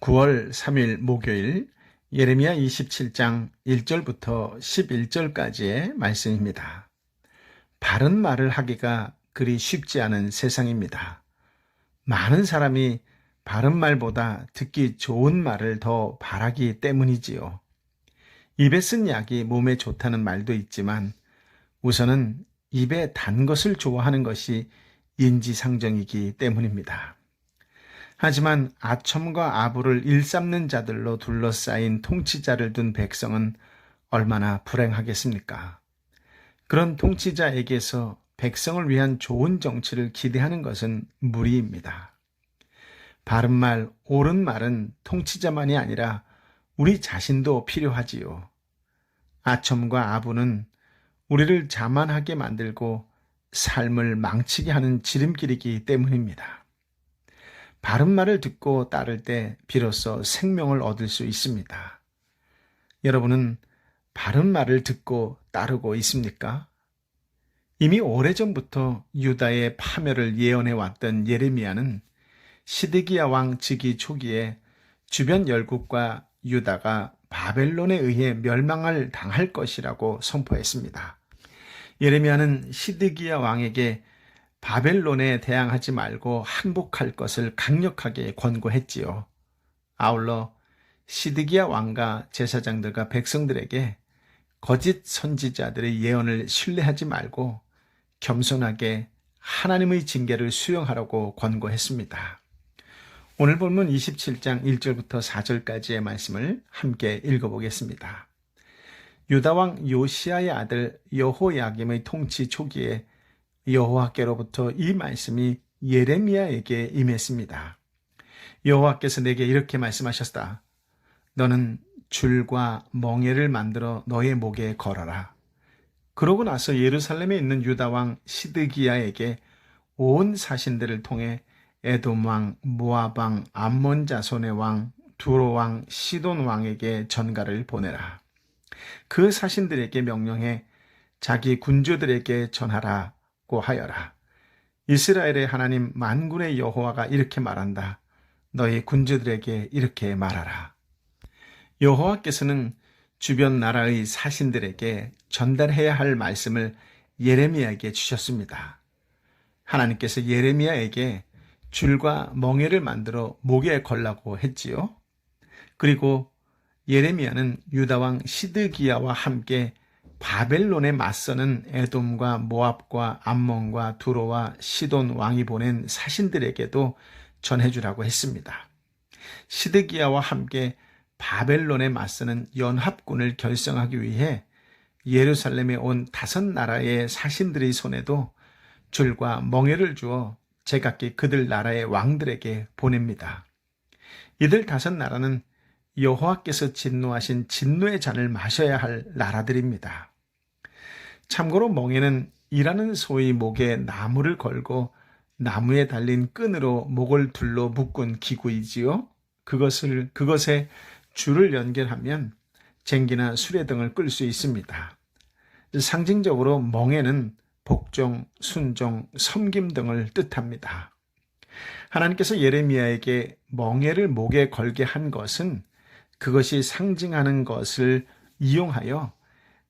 9월 3일 목요일 예레미야 27장 1절부터 11절까지의 말씀입니다. 바른 말을 하기가 그리 쉽지 않은 세상입니다. 많은 사람이 바른 말보다 듣기 좋은 말을 더 바라기 때문이지요. 입에 쓴 약이 몸에 좋다는 말도 있지만 우선은 입에 단 것을 좋아하는 것이 인지상정이기 때문입니다. 하지만 아첨과 아부를 일삼는 자들로 둘러싸인 통치자를 둔 백성은 얼마나 불행하겠습니까? 그런 통치자에게서 백성을 위한 좋은 정치를 기대하는 것은 무리입니다. 바른 말, 옳은 말은 통치자만이 아니라 우리 자신도 필요하지요. 아첨과 아부는 우리를 자만하게 만들고 삶을 망치게 하는 지름길이기 때문입니다. 바른 말을 듣고 따를 때 비로소 생명을 얻을 수 있습니다. 여러분은 바른 말을 듣고 따르고 있습니까? 이미 오래전부터 유다의 파멸을 예언해 왔던 예레미야는 시드기야 왕 즉위 초기에 주변 열국과 유다가 바벨론에 의해 멸망을 당할 것이라고 선포했습니다. 예레미야는 시드기야 왕에게 바벨론에 대항하지 말고 항복할 것을 강력하게 권고했지요. 아울러 시드기야 왕과 제사장들과 백성들에게 거짓 선지자들의 예언을 신뢰하지 말고 겸손하게 하나님의 징계를 수용하라고 권고했습니다. 오늘 본문 27장 1절부터 4절까지의 말씀을 함께 읽어보겠습니다. 유다왕 요시아의 아들 여호야김의 통치 초기에 여호와께로부터 이 말씀이 예레미야에게 임했습니다. 여호와께서 내게 이렇게 말씀하셨다. 너는 줄과 멍에를 만들어 너의 목에 걸어라. 그러고 나서 예루살렘에 있는 유다왕 시드기야에게 온 사신들을 통해 에돔 왕, 모압 왕, 암몬 자손의 왕, 두로 왕, 시돈 왕에게 전가를 보내라. 그 사신들에게 명령해 자기 군주들에게 전하라 고 하여라. 이스라엘의 하나님 만군의 여호와가 이렇게 말한다. 너희 군주들에게 이렇게 말하라. 여호와께서는 주변 나라의 사신들에게 전달해야 할 말씀을 예레미야에게 주셨습니다. 하나님께서 예레미야에게 줄과 멍에를 만들어 목에 걸라고 했지요. 그리고 예레미야는 유다왕 시드기야와 함께 바벨론에 맞서는 에돔과 모압과 암몬과 두로와 시돈 왕이 보낸 사신들에게도 전해주라고 했습니다. 시드기야와 함께 바벨론에 맞서는 연합군을 결성하기 위해 예루살렘에 온 다섯 나라의 사신들의 손에도 줄과 멍에를 주어 제각기 그들 나라의 왕들에게 보냅니다. 이들 다섯 나라는 여호와께서 진노하신 진노의 잔을 마셔야 할 나라들입니다. 참고로 멍에는 일하는 소의 목에 나무를 걸고 나무에 달린 끈으로 목을 둘러 묶은 기구이지요. 그것을 그것에 줄을 연결하면 쟁기나 수레 등을 끌 수 있습니다. 상징적으로 멍에는 복종, 순종, 섬김 등을 뜻합니다. 하나님께서 예레미야에게 멍에를 목에 걸게 한 것은 그것이 상징하는 것을 이용하여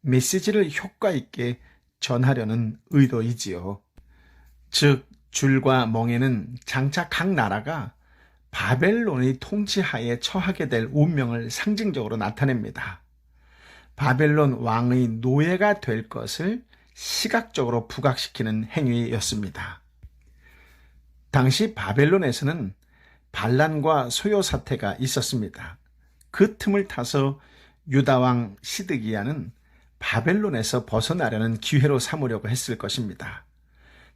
메시지를 효과 있게 전하려는 의도이지요. 즉, 줄과 멍에는 장차 각 나라가 바벨론의 통치하에 처하게 될 운명을 상징적으로 나타냅니다. 바벨론 왕의 노예가 될 것을 시각적으로 부각시키는 행위였습니다. 당시 바벨론에서는 반란과 소요 사태가 있었습니다. 그 틈을 타서 유다왕 시드기야는 바벨론에서 벗어나려는 기회로 삼으려고 했을 것입니다.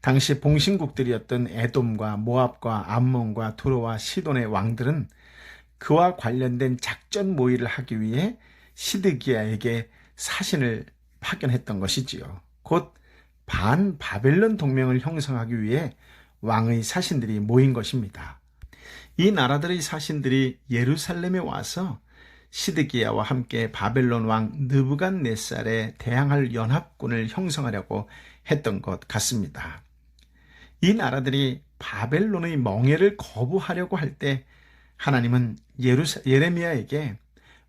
당시 봉신국들이었던 에돔과 모압과 암몬과 두로와 시돈의 왕들은 그와 관련된 작전 모의를 하기 위해 시드기야에게 사신을 파견했던 것이지요. 곧 반 바벨론 동맹을 형성하기 위해 왕의 사신들이 모인 것입니다. 이 나라들의 사신들이 예루살렘에 와서 시드기야와 함께 바벨론 왕 느부갓네살에 대항할 연합군을 형성하려고 했던 것 같습니다. 이 나라들이 바벨론의 멍해를 거부하려고 할 때 하나님은 예루사, 예레미야에게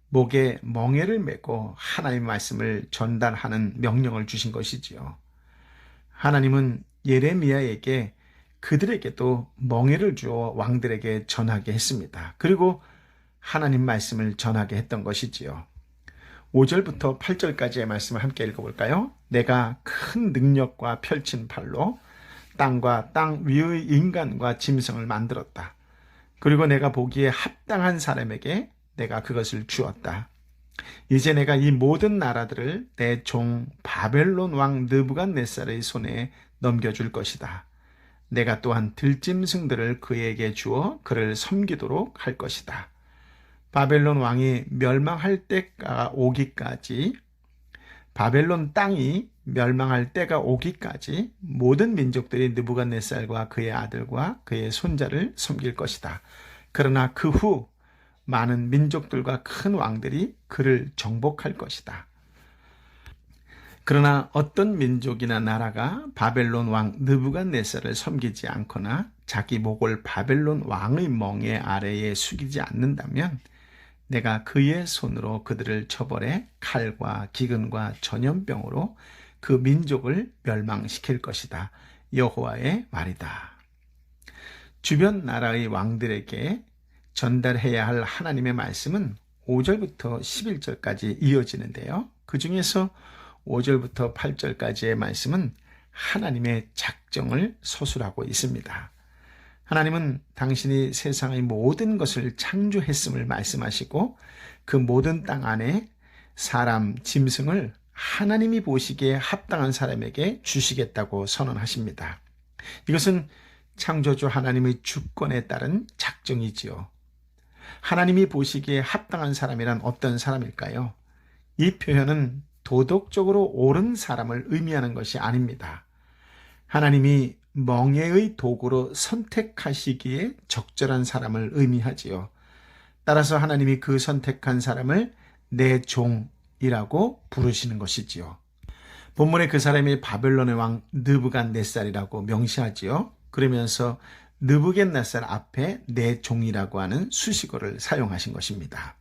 목에 멍에를 메고 하나님의 말씀을 전달하는 명령을 주신 것이지요. 하나님은 예레미야에게 그들에게도 멍에를 주어 왕들에게 전하게 했습니다. 그리고 하나님 말씀을 전하게 했던 것이지요. 5절부터 8절까지의 말씀을 함께 읽어볼까요? 내가 큰 능력과 펼친 팔로 땅과 땅 위의 인간과 짐승을 만들었다. 그리고 내가 보기에 합당한 사람에게 내가 그것을 주었다. 이제 내가 이 모든 나라들을 내 종 바벨론 왕 느부갓네살의 손에 넘겨줄 것이다. 내가 또한 들짐승들을 그에게 주어 그를 섬기도록 할 것이다. 바벨론 왕이 멸망할 때가 오기까지 바벨론 땅이 멸망할 때가 오기까지 모든 민족들이 느부갓네살과 그의 아들과 그의 손자를 섬길 것이다. 그러나 그 후 많은 민족들과 큰 왕들이 그를 정복할 것이다. 그러나 어떤 민족이나 나라가 바벨론 왕 느부갓네살을 섬기지 않거나 자기 목을 바벨론 왕의 멍에 아래에 숙이지 않는다면 내가 그의 손으로 그들을 처벌해 칼과 기근과 전염병으로 그 민족을 멸망시킬 것이다. 여호와의 말이다. 주변 나라의 왕들에게 전달해야 할 하나님의 말씀은 5절부터 11절까지 이어지는데요. 그 중에서 5절부터 8절까지의 말씀은 하나님의 작정을 서술하고 있습니다. 하나님은 당신이 세상의 모든 것을 창조했음을 말씀하시고 그 모든 땅 안에 사람, 짐승을 하나님이 보시기에 합당한 사람에게 주시겠다고 선언하십니다. 이것은 창조주 하나님의 주권에 따른 작정이지요. 하나님이 보시기에 합당한 사람이란 어떤 사람일까요? 이 표현은 도덕적으로 옳은 사람을 의미하는 것이 아닙니다. 하나님이 멍해의 도구로 선택하시기에 적절한 사람을 의미하지요. 따라서 하나님이 그 선택한 사람을 내 종이라고 부르시는 것이지요. 본문에 그 사람이 바벨론의 왕 느부갓네살이라고 명시하지요. 그러면서 느부갓네살 앞에 내 종이라고 하는 수식어를 사용하신 것입니다.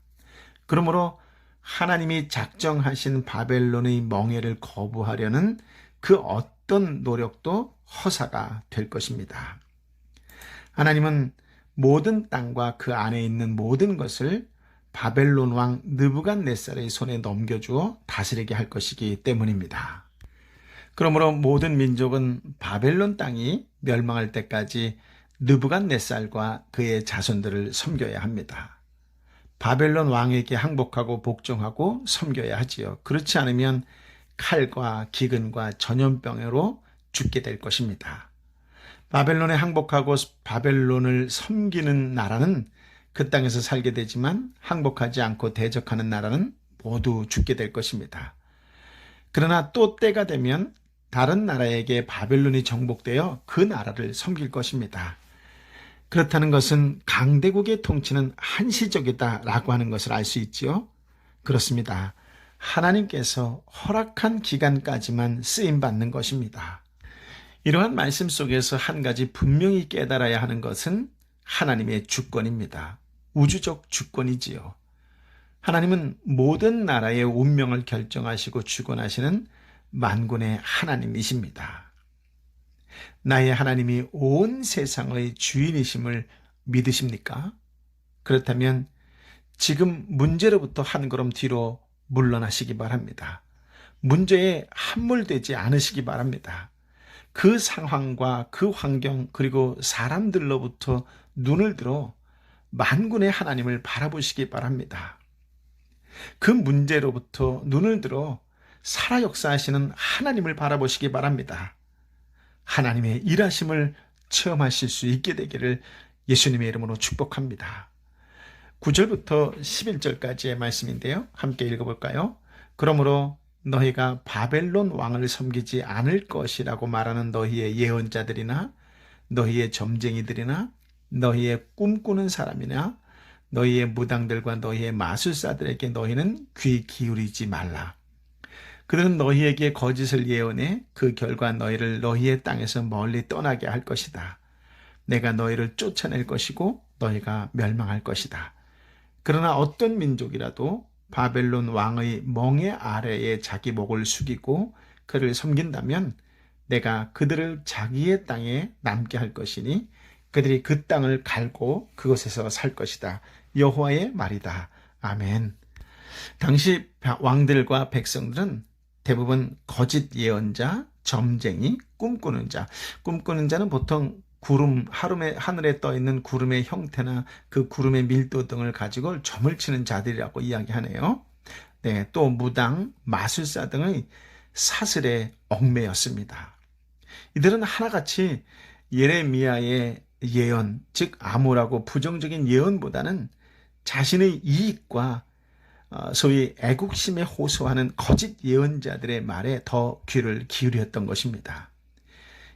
그러므로 하나님이 작정하신 바벨론의 멍해를 거부하려는 그 어떤 노력도 허사가 될 것입니다. 하나님은 모든 땅과 그 안에 있는 모든 것을 바벨론 왕 느부갓네살의 손에 넘겨주어 다스리게 할 것이기 때문입니다. 그러므로 모든 민족은 바벨론 땅이 멸망할 때까지 느부갓네살과 그의 자손들을 섬겨야 합니다. 바벨론 왕에게 항복하고 복종하고 섬겨야 하지요. 그렇지 않으면 칼과 기근과 전염병으로 죽게 될 것입니다. 바벨론에 항복하고 바벨론을 섬기는 나라는 그 땅에서 살게 되지만 항복하지 않고 대적하는 나라는 모두 죽게 될 것입니다. 그러나 또 때가 되면 다른 나라에게 바벨론이 정복되어 그 나라를 섬길 것입니다. 그렇다는 것은 강대국의 통치는 한시적이다라고 하는 것을 알 수 있지요. 그렇습니다. 하나님께서 허락한 기간까지만 쓰임 받는 것입니다. 이러한 말씀 속에서 한 가지 분명히 깨달아야 하는 것은 하나님의 주권입니다. 우주적 주권이지요. 하나님은 모든 나라의 운명을 결정하시고 주권하시는 만군의 하나님이십니다. 나의 하나님이 온 세상의 주인이심을 믿으십니까? 그렇다면 지금 문제로부터 한 걸음 뒤로 물러나시기 바랍니다. 문제에 함몰되지 않으시기 바랍니다. 그 상황과 그 환경 그리고 사람들로부터 눈을 들어 만군의 하나님을 바라보시기 바랍니다. 그 문제로부터 눈을 들어 살아 역사하시는 하나님을 바라보시기 바랍니다. 하나님의 일하심을 체험하실 수 있게 되기를 예수님의 이름으로 축복합니다. 9절부터 11절까지의 말씀인데요. 함께 읽어볼까요? 그러므로 너희가 바벨론 왕을 섬기지 않을 것이라고 말하는 너희의 예언자들이나 너희의 점쟁이들이나 너희의 꿈꾸는 사람이나 너희의 무당들과 너희의 마술사들에게 너희는 귀 기울이지 말라. 그들은 너희에게 거짓을 예언해 그 결과 너희를 너희의 땅에서 멀리 떠나게 할 것이다. 내가 너희를 쫓아낼 것이고 너희가 멸망할 것이다. 그러나 어떤 민족이라도 바벨론 왕의 멍에 아래에 자기 목을 숙이고 그를 섬긴다면 내가 그들을 자기의 땅에 남게 할 것이니 그들이 그 땅을 갈고 그곳에서 살 것이다. 여호와의 말이다. 아멘. 당시 왕들과 백성들은 대부분 거짓 예언자, 점쟁이, 꿈꾸는 자. 꿈꾸는 자는 보통 구름, 하rum에, 하늘에 떠 있는 구름의 형태나 그 구름의 밀도 등을 가지고 점을 치는 자들이라고 이야기하네요. 네, 또 무당, 마술사 등의 사슬에 얽매였습니다. 이들은 하나같이 예레미야의 예언, 즉 암울하고 부정적인 예언보다는 자신의 이익과 어, 소위 애국심에 호소하는 거짓 예언자들의 말에 더 귀를 기울였던 것입니다.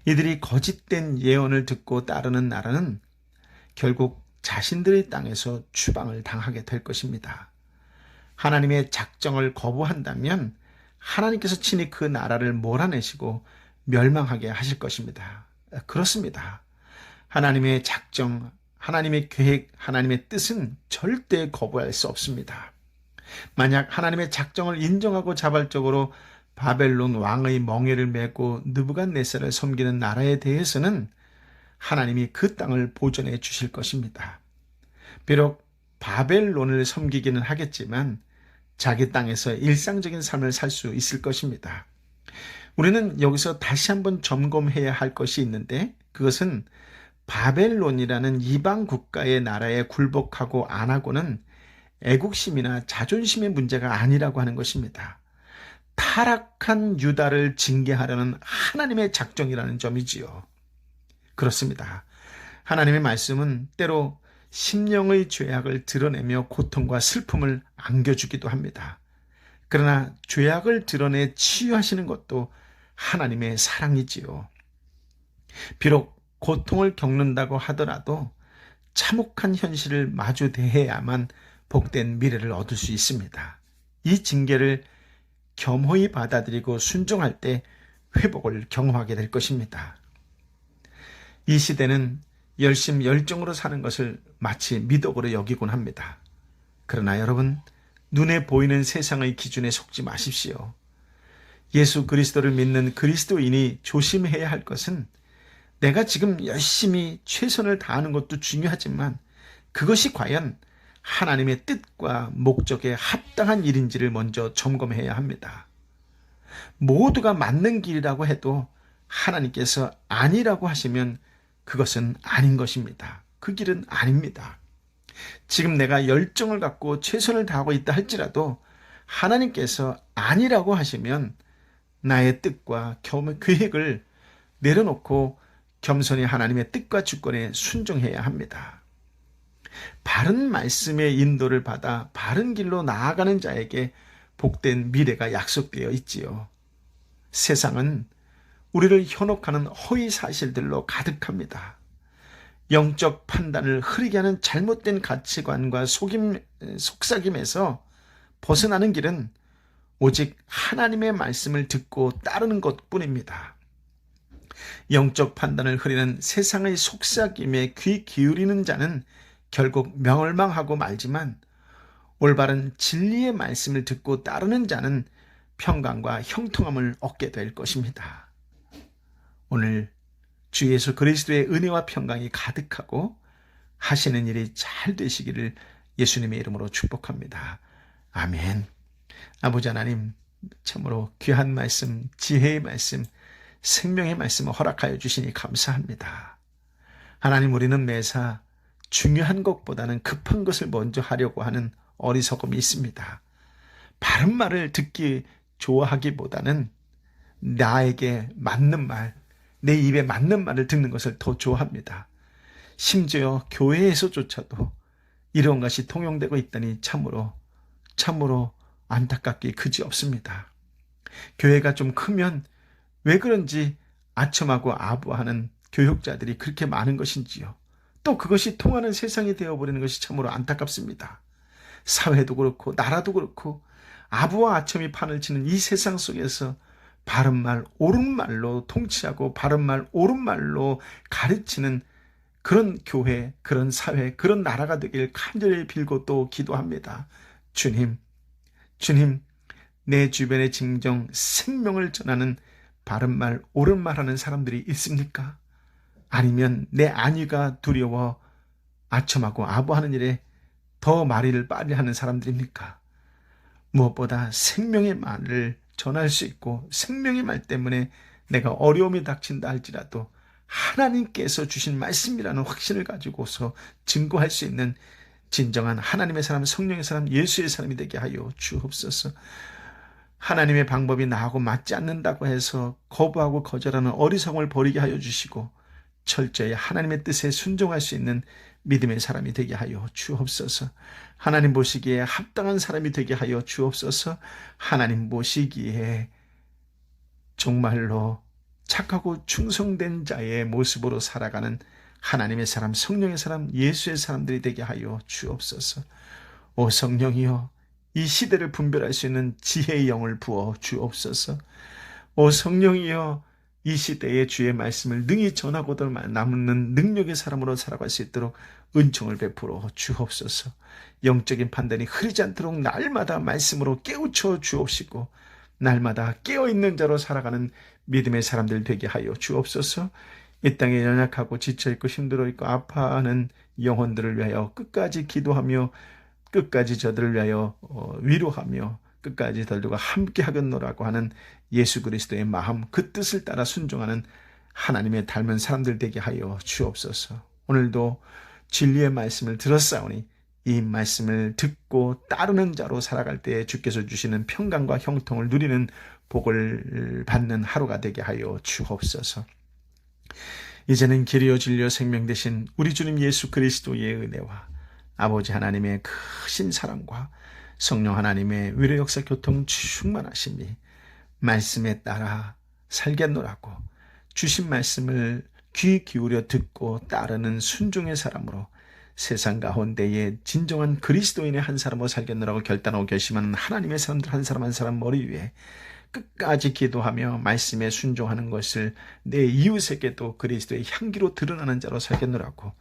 이들이 거짓된 예언을 듣고 따르는 나라는 결국 자신들의 땅에서 추방을 당하게 될 것입니다. 하나님의 작정을 거부한다면 하나님께서 친히 그 나라를 몰아내시고 멸망하게 하실 것입니다. 그렇습니다. 하나님의 작정, 하나님의 계획, 하나님의 뜻은 절대 거부할 수 없습니다. 만약 하나님의 작정을 인정하고 자발적으로 바벨론 왕의 멍에를 메고 느부갓네살을 섬기는 나라에 대해서는 하나님이 그 땅을 보존해 주실 것입니다. 비록 바벨론을 섬기기는 하겠지만 자기 땅에서 일상적인 삶을 살 수 있을 것입니다. 우리는 여기서 다시 한번 점검해야 할 것이 있는데 그것은 바벨론이라는 이방 국가의 나라에 굴복하고 안 하고는 애국심이나 자존심의 문제가 아니라고 하는 것입니다. 타락한 유다를 징계하려는 하나님의 작정이라는 점이지요. 그렇습니다. 하나님의 말씀은 때로 심령의 죄악을 드러내며 고통과 슬픔을 안겨주기도 합니다. 그러나 죄악을 드러내 치유하시는 것도 하나님의 사랑이지요. 비록 고통을 겪는다고 하더라도 참혹한 현실을 마주 대해야만 복된 미래를 얻을 수 있습니다. 이 징계를 겸허히 받아들이고 순종할 때 회복을 경험하게 될 것입니다. 이 시대는 열심 열정으로 사는 것을 마치 미덕으로 여기곤 합니다. 그러나 여러분, 눈에 보이는 세상의 기준에 속지 마십시오. 예수 그리스도를 믿는 그리스도인이 조심해야 할 것은 내가 지금 열심히 최선을 다하는 것도 중요하지만 그것이 과연 하나님의 뜻과 목적에 합당한 일인지를 먼저 점검해야 합니다. 모두가 맞는 길이라고 해도 하나님께서 아니라고 하시면 그것은 아닌 것입니다. 그 길은 아닙니다. 지금 내가 열정을 갖고 최선을 다하고 있다 할지라도 하나님께서 아니라고 하시면 나의 뜻과 계획을 내려놓고 겸손히 하나님의 뜻과 주권에 순종해야 합니다. 바른 말씀의 인도를 받아 바른 길로 나아가는 자에게 복된 미래가 약속되어 있지요. 세상은 우리를 현혹하는 허위 사실들로 가득합니다. 영적 판단을 흐리게 하는 잘못된 가치관과 속임, 속삭임에서 벗어나는 길은 오직 하나님의 말씀을 듣고 따르는 것 뿐입니다. 영적 판단을 흐리는 세상의 속삭임에 귀 기울이는 자는 결국 멸망하고 말지만 올바른 진리의 말씀을 듣고 따르는 자는 평강과 형통함을 얻게 될 것입니다. 오늘 주 예수 그리스도의 은혜와 평강이 가득하고 하시는 일이 잘 되시기를 예수님의 이름으로 축복합니다. 아멘. 아버지 하나님, 참으로 귀한 말씀, 지혜의 말씀, 생명의 말씀을 허락하여 주시니 감사합니다. 하나님, 우리는 매사 중요한 것보다는 급한 것을 먼저 하려고 하는 어리석음이 있습니다. 바른 말을 듣기 좋아하기보다는 나에게 맞는 말, 내 입에 맞는 말을 듣는 것을 더 좋아합니다. 심지어 교회에서조차도 이런 것이 통용되고 있다니 참으로, 참으로 안타깝기 그지 없습니다. 교회가 좀 크면 왜 그런지 아첨하고 아부하는 교육자들이 그렇게 많은 것인지요. 또 그것이 통하는 세상이 되어버리는 것이 참으로 안타깝습니다. 사회도 그렇고 나라도 그렇고 아부와 아첨이 판을 치는 이 세상 속에서 바른 말 옳은 말로 통치하고 바른 말 옳은 말로 가르치는 그런 교회, 그런 사회, 그런 나라가 되길 간절히 빌고 또 기도합니다. 주님, 주님, 내 주변에 진정 생명을 전하는 바른 말, 옳은 말 하는 사람들이 있습니까? 아니면 내 안위가 두려워 아첨하고 아부하는 일에 더 말을 빨리 하는 사람들입니까? 무엇보다 생명의 말을 전할 수 있고 생명의 말 때문에 내가 어려움이 닥친다 할지라도 하나님께서 주신 말씀이라는 확신을 가지고서 증거할 수 있는 진정한 하나님의 사람, 성령의 사람, 예수의 사람이 되게 하여 주옵소서. 하나님의 방법이 나하고 맞지 않는다고 해서 거부하고 거절하는 어리석음을 버리게 하여 주시고 철저히 하나님의 뜻에 순종할 수 있는 믿음의 사람이 되게 하여 주옵소서. 하나님 보시기에 합당한 사람이 되게 하여 주옵소서. 하나님 보시기에 정말로 착하고 충성된 자의 모습으로 살아가는 하나님의 사람, 성령의 사람, 예수의 사람들이 되게 하여 주옵소서. 오 성령이여, 이 시대를 분별할 수 있는 지혜의 영을 부어 주옵소서. 오 성령이여, 이 시대에 주의 말씀을 능히 전하고도 남는 능력의 사람으로 살아갈 수 있도록 은총을 베풀어 주옵소서. 영적인 판단이 흐리지 않도록 날마다 말씀으로 깨우쳐 주옵시고 날마다 깨어있는 자로 살아가는 믿음의 사람들 되게 하여 주옵소서. 이 땅에 연약하고 지쳐있고 힘들어있고 아파하는 영혼들을 위하여 끝까지 기도하며 끝까지 저들을 위하여 어, 위로하며 끝까지 저들과 함께 하겠노라고 하는 예수 그리스도의 마음 그 뜻을 따라 순종하는 하나님의 닮은 사람들 되게 하여 주옵소서. 오늘도 진리의 말씀을 들었사오니 이 말씀을 듣고 따르는 자로 살아갈 때 주께서 주시는 평강과 형통을 누리는 복을 받는 하루가 되게 하여 주옵소서. 이제는 길이요 진리요 생명 되신 우리 주님 예수 그리스도의 은혜와 아버지 하나님의 크신 사랑과 성령 하나님의 위로 역사 교통 충만하심이 말씀에 따라 살겠노라고 주신 말씀을 귀 기울여 듣고 따르는 순종의 사람으로 세상 가운데에 진정한 그리스도인의 한 사람으로 살겠노라고 결단하고 결심하는 하나님의 사람들 한 사람 한 사람 머리 위에 끝까지 기도하며 말씀에 순종하는 것을 내 이웃에게도 그리스도의 향기로 드러나는 자로 살겠노라고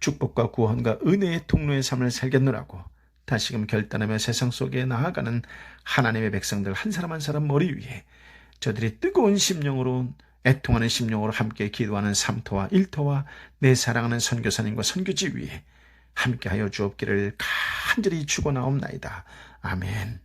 축복과 구원과 은혜의 통로의 삶을 살겠노라고 다시금 결단하며 세상 속에 나아가는 하나님의 백성들 한 사람 한 사람 머리 위에 저들이 뜨거운 심령으로 애통하는 심령으로 함께 기도하는 삼토와 일토와 내 사랑하는 선교사님과 선교지 위에 함께하여 주옵기를 간절히 축원하옵나이다. 아멘.